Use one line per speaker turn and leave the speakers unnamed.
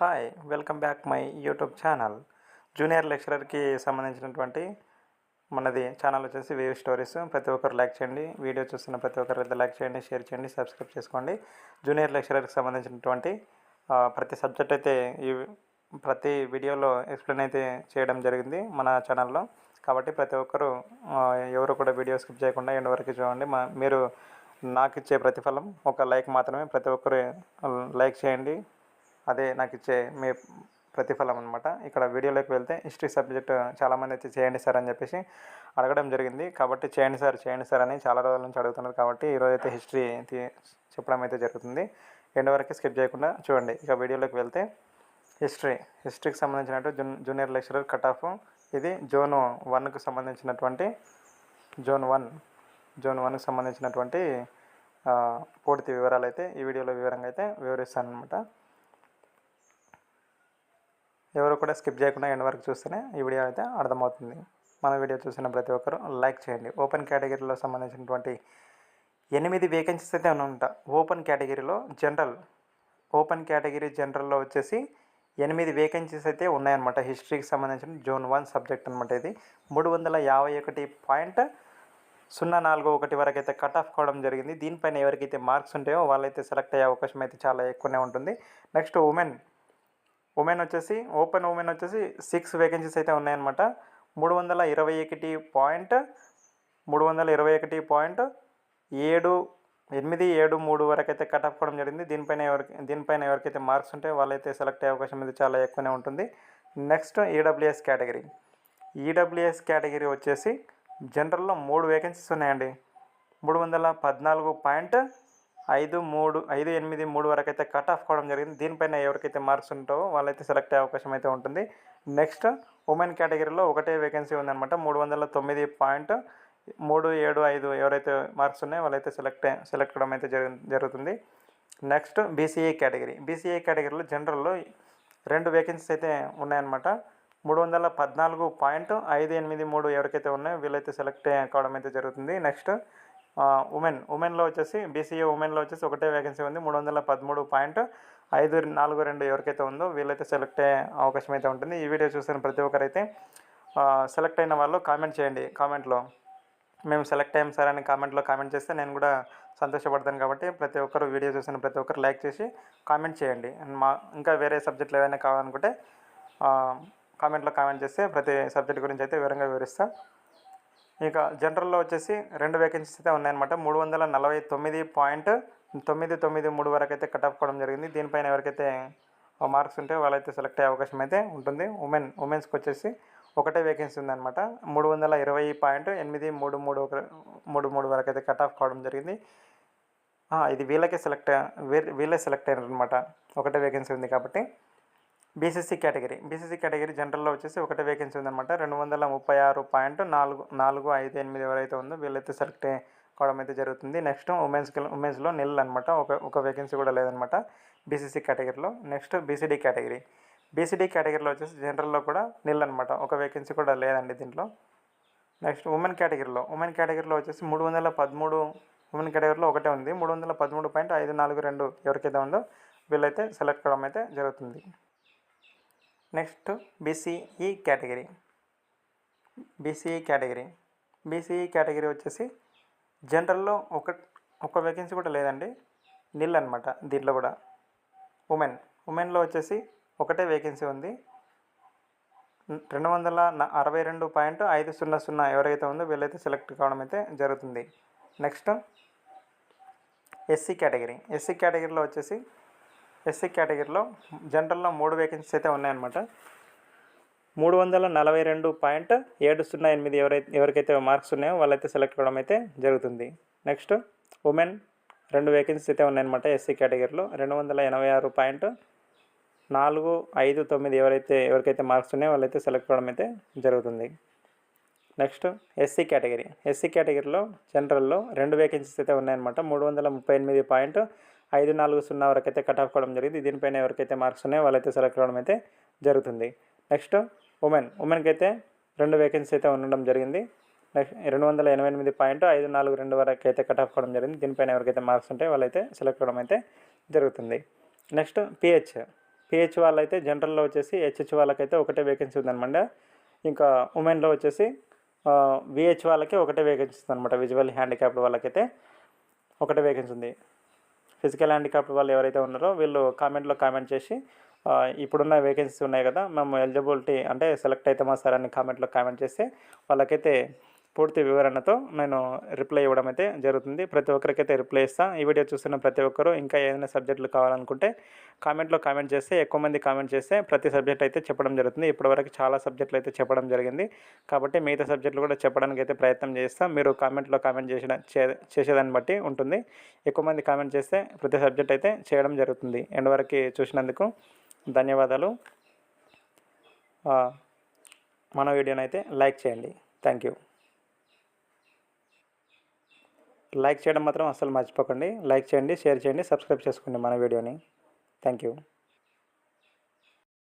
Hi welcome back my YouTube channel junior లెక్చరర్కి సంబంధించినటువంటి మనది channel వచ్చేసి వేవ్ స్టోరీస్ ప్రతి ఒక్కరు లైక్ చేయండి. వీడియో చూస్తున్న ప్రతి ఒక్కరు అయితే లైక్ చేయండి షేర్ చేయండి సబ్స్క్రైబ్ చేసుకోండి. జూనియర్ లెక్చరర్కి సంబంధించినటువంటి ప్రతి సబ్జెక్ట్ అయితే ఈ ప్రతి వీడియోలో ఎక్స్ప్లెయిన్ అయితే చేయడం జరిగింది మన ఛానల్లో కాబట్టి ప్రతి ఒక్కరు ఎవరు కూడా వీడియో స్కిప్ చేయకుండా ఎండ్ వరకు చూడండి. మా మీరు నాకు ఇచ్చే ప్రతిఫలం ఒక లైక్ మాత్రమే. ప్రతి ఒక్కరు లైక్ చేయండి. అదే నాకు ఇచ్చే మీ ప్రతిఫలం అనమాట ఇక్కడ వీడియోలోకి వెళ్తే హిస్టరీ సబ్జెక్ట్ చాలామంది అయితే చేయండి సార్ అని చెప్పేసి అడగడం జరిగింది. కాబట్టి చేయండి సార్ చేయండి సార్ అని చాలా రోజుల నుంచి అడుగుతున్నారు కాబట్టి ఈరోజు అయితే హిస్టరీ చెప్పడం అయితే జరుగుతుంది. ఎండ్ వరకు స్కిప్ చేయకుండా చూడండి. ఇక వీడియోలోకి వెళ్తే హిస్టరీ. హిస్టరీకి సంబంధించినట్టు June junior lecturer cut off ఇది జోన్ వన్కు సంబంధించినటువంటి జోన్ వన్. జోన్ వన్కు సంబంధించినటువంటి పూర్తి వివరాలు అయితే ఈ వీడియోలో వివరంగా అయితే వివరిస్తాను అనమాట ఎవరు కూడా స్కిప్ చేయకుండా ఎండ్ వరకు చూస్తేనే ఈ వీడియో అయితే అర్థమవుతుంది. మన వీడియో చూసిన ప్రతి ఒక్కరు లైక్ చేయండి. ఓపెన్ కేటగిరీలో సంబంధించినటువంటి ఎనిమిది వేకెన్సీస్ అయితే ఉంటా ఓపెన్ కేటగిరీలో జనరల్ ఓపెన్ కేటగిరీ జనరల్లో వచ్చేసి ఎనిమిది వేకెన్సీస్ అయితే ఉన్నాయన్నమాట. హిస్టరీకి సంబంధించిన జోన్ వన్ సబ్జెక్ట్ అనమాట ఇది. మూడు వందల యాభై ఒకటి పాయింట్ సున్నా నాలుగు ఒకటి వరకు అయితే కట్ ఆఫ్ కావడం జరిగింది. దీనిపైన ఎవరికైతే మార్క్స్ ఉంటాయో వాళ్ళైతే సెలెక్ట్ అయ్యే అవకాశం అయితే చాలా ఎక్కువనే ఉంటుంది. నెక్స్ట్ ఉమెన్ ఉమెన్ వచ్చేసి ఓపెన్ ఉమెన్ వచ్చేసి సిక్స్ వేకెన్సీస్ అయితే ఉన్నాయన్నమాట. మూడు వందల ఇరవై ఒకటి పాయింట్ మూడు వందల ఇరవై ఒకటి పాయింట్ ఏడు ఎనిమిది ఏడు మూడు వరకు అయితే కట్ అవ్వడం జరిగింది. దీనిపైన ఎవరికి దీనిపైన ఎవరికైతే మార్క్స్ ఉంటే వాళ్ళైతే సెలెక్ట్ అయ్యే అవకాశం అయితే చాలా ఎక్కువనే ఉంటుంది. Next EWS category. EWS category వచ్చేసి జనరల్లో మూడు వేకెన్సీస్ ఉన్నాయండి. మూడు వందల పద్నాలుగు పాయింట్ ఐదు మూడు ఐదు ఎనిమిది మూడు వరకు అయితే కట్ ఆఫ్ కావడం జరిగింది. దీనిపైన ఎవరికైతే మార్క్స్ ఉంటావో వాళ్ళైతే సెలెక్ట్ అయ్యే అవకాశం అయితే ఉంటుంది. నెక్స్ట్ ఉమెన్ కేటగిరీలో ఒకటే వేకెన్సీ ఉందన్నమాట. మూడు వందల తొమ్మిది పాయింట్ మూడు ఏడు ఐదు ఎవరైతే మార్క్స్ ఉన్నాయో వాళ్ళైతే సెలెక్ట్ సెలెక్ట్ అవ్వడం అయితే జరుగు జరుగుతుంది. Next BCA category. బీసీఏ కేటగిరీలో జనరల్లో రెండు వేకెన్సీస్ అయితే ఉన్నాయన్నమాట. మూడు వందల పద్నాలుగు పాయింట్ ఐదు ఎనిమిది మూడు ఎవరికైతే ఉన్నాయో వీళ్ళైతే సెలెక్ట్ కావడం అయితే జరుగుతుంది. నెక్స్ట్ ఉమెన్ ఉమెన్లో వచ్చేసి బీసీఏ ఉమెన్లో వచ్చేసి ఒకటే వేకెన్సీ ఉంది మూడు వందల పదమూడు పాయింట్ ఐదు నాలుగు రెండు ఎవరికైతే ఉందో వీళ్ళైతే సెలెక్ట్ అయ్యే అవకాశం అయితే ఉంటుంది. ఈ వీడియో చూసిన ప్రతి ఒక్కరైతే సెలెక్ట్ అయిన వాళ్ళు కామెంట్ చేయండి కామెంట్లో. మేము సెలెక్ట్ అయ్యాం సార్ అని కామెంట్లో కామెంట్ చేస్తే నేను కూడా సంతోషపడతాను కాబట్టి ప్రతి ఒక్కరు వీడియో చూసిన ప్రతి ఒక్కరు లైక్ చేసి కామెంట్ చేయండి. అండ్ మా ఇంకా వేరే సబ్జెక్టులు ఏవైనా కావాలనుకుంటే కామెంట్లో కామెంట్ చేస్తే ప్రతి సబ్జెక్ట్ గురించి అయితే వివరంగా వివరిస్తాను ఇక జనరల్లో వచ్చేసి రెండు వేకెన్సీస్ అయితే ఉన్నాయన్నమాట. మూడు వందల నలభై తొమ్మిది పాయింట్ తొమ్మిది తొమ్మిది మూడు వరకు అయితే కట్ ఆఫ్ కావడం జరిగింది. దీనిపైన ఎవరికైతే మార్క్స్ ఉంటే వాళ్ళైతే సెలెక్ట్ అయ్యే అవకాశం అయితే ఉంటుంది. ఉమెన్ ఉమెన్స్కి వచ్చేసి ఒకటే వేకెన్సీ ఉందన్నమాట. మూడు వందల ఇరవై పాయింట్ ఎనిమిది మూడు మూడు ఒక మూడు మూడు వరకు అయితే కట్ ఆఫ్ కావడం జరిగింది. ఇది వీళ్ళకే సెలెక్ట్ వీ- వీళ్ళే సెలెక్ట్ అయ్యారు అనమాట ఒకటే వేకెన్సీ ఉంది కాబట్టి. బీసీసీ కేటగిరీ బీసీసీ కేటగిరీ జనరల్లో వచ్చేసి ఒకటే వేకెన్సీ ఉందన్నమాట. రెండు వందల ముప్పై ఆరు పాయింట్ నాలుగు నాలుగు ఐదు ఎనిమిది ఎవరైతే ఉందో వీళ్ళైతే సెలెక్ట్ కావడం అయితే జరుగుతుంది. నెక్స్ట్ ఉమెన్స్కి ఉమెన్స్లో నిల్ అనమాట ఒక ఒక వేకెన్సీ కూడా లేదనమాట బీసీసీ కేటగిరీలో నెక్స్ట్ బీసీడీ కేటగిరీ బీసీడీ కేటగిరీలో వచ్చేసి జనరల్లో కూడా నిల్ అనమాట ఒక వేకెన్సీ కూడా లేదండి దీంట్లో. నెక్స్ట్ ఉమెన్ కేటగిరీలో ఉమెన్ కేటగిరీలో వచ్చేసి మూడు వందల పదమూడు ఉమెన్ కేటగిరీలో ఒకటే ఉంది. మూడు వందల పదమూడు పాయింట్ ఐదు నాలుగు రెండు ఎవరికైతే ఉందో వీళ్ళైతే సెలెక్ట్ కావడం అయితే జరుగుతుంది. Next BCE category. BCE category. BCE category వచ్చేసి జనరల్లో ఒక ఒక వేకెన్సీ కూడా లేదండి. నిల్ అనమాట దీంట్లో కూడా. ఉమెన్ ఉమెన్లో వచ్చేసి ఒకటే వేకెన్సీ ఉంది. రెండు వందల అరవై రెండు పాయింట్ ఐదు సున్నా సున్నా ఎవరైతే ఉందో వీళ్ళైతే సెలెక్ట్ కావడం అయితే జరుగుతుంది. Next SC category. ఎస్సీ కేటగిరీలో వచ్చేసి ఎస్సీ కేటగిరీలో జనరల్లో మూడు వేకెన్సీస్ అయితే ఉన్నాయన్నమాట. మూడు వందల నలభై రెండు పాయింట్ ఏడు సున్నా ఎనిమిది ఎవరైతే ఎవరికైతే మార్క్స్ ఉన్నాయో వాళ్ళైతే సెలెక్ట్ అవ్వడం అయితే జరుగుతుంది. నెక్స్ట్ ఉమెన్ రెండు వేకెన్సీస్ అయితే ఉన్నాయన్నమాట ఎస్సీ కేటగిరీలో రెండు వందల ఎనభై ఆరు పాయింట్ నాలుగు ఐదు తొమ్మిది ఎవరైతే ఎవరికైతే మార్క్స్ ఉన్నాయో వాళ్ళైతే సెలెక్ట్ అవ్వడం అయితే జరుగుతుంది. నెక్స్ట్ ఎస్సీ కేటగిరీ ఎస్సీ కేటగిరీలో జనరల్లో రెండు వేకెన్సీస్ అయితే ఉన్నాయన్నమాట. మూడు వందల ముప్పై ఎనిమిది పాయింట్ ఐదు నాలుగు సున్నా వరకు అయితే కట్ ఆఫ్ కావడం జరిగింది. దీనిపైన ఎవరికైతే మార్క్స్ ఉన్నాయో వాళ్ళైతే సెలెక్ట్ కావడం అయితే జరుగుతుంది. నెక్స్ట్ ఉమెన్ ఉమెన్కి అయితే రెండు వేకెన్సీ అయితే ఉండడం జరిగింది. నెక్స్ట్ రెండు వందల ఎనభై ఎనిమిది పాయింట్ ఐదు నాలుగు రెండు వరకు అయితే కట్ ఆఫ్ కావడం జరిగింది. దీనిపైన ఎవరికైతే మార్క్స్ ఉంటాయో వాళ్ళైతే సెలెక్ట్ కావడం అయితే జరుగుతుంది. నెక్స్ట్ పిహెచ్ పిహెచ్ వాళ్ళైతే జనరల్లో వచ్చేసి హెచ్హెచ్ వాళ్ళకైతే ఒకటే వేకెన్సీ ఉందన్నమాట. ఇంకా ఉమెన్లో వచ్చేసి విహెచ్ వాళ్ళకి ఒకటే వేకెన్సీ ఉందన్నమాట. విజువల్ హ్యాండిక్యాప్డ్ వాళ్ళకైతే ఒకటే వేకెన్సీ ఉంది. ఫిజికల్ హ్యాండిక్యాప్ వాళ్ళు ఎవరైతే ఉన్నారో వీళ్ళు కామెంట్లో కామెంట్ చేసి ఇప్పుడున్న వేకెన్సీస్ ఉన్నాయి కదా మేము ఎలిజిబిలిటీ అంటే సెలెక్ట్ అవుతామా సార్ అని కామెంట్లో కామెంట్ చేస్తే వాళ్ళకైతే పూర్తి వివరణతో నేను రిప్లై ఇవ్వడం అయితే జరుగుతుంది. ప్రతి ఒక్కరికైతే రిప్లై ఇస్తాను ఈ వీడియో చూస్తున్న ప్రతి ఒక్కరు ఇంకా ఏదైనా సబ్జెక్టులు కావాలనుకుంటే కామెంట్లో కామెంట్ చేస్తే ఎక్కువ మంది కామెంట్ చేస్తే ప్రతి సబ్జెక్ట్ అయితే చెప్పడం జరుగుతుంది. ఇప్పటివరకు చాలా సబ్జెక్టులు అయితే చెప్పడం జరిగింది. కాబట్టి మిగతా సబ్జెక్టులు కూడా చెప్పడానికి అయితే ప్రయత్నం చేస్తాం. మీరు కామెంట్లో కామెంట్ చేసిన చే- చేసేదాన్ని బట్టి ఉంటుంది. ఎక్కువ మంది కామెంట్ చేస్తే ప్రతి సబ్జెక్ట్ అయితే చేయడం జరుగుతుంది. ఎండ్ వరకు చూసినందుకు ధన్యవాదాలు. మన వీడియోనైతే అయితే లైక్ చేయండి. థ్యాంక్ యూ లైక్ చేయడం మాత్రం అస్సలు మర్చిపోకండి. లైక్ చేయండి షేర్ చేయండి సబ్స్క్రైబ్ చేసుకోండి మన వీడియోని. Thank you.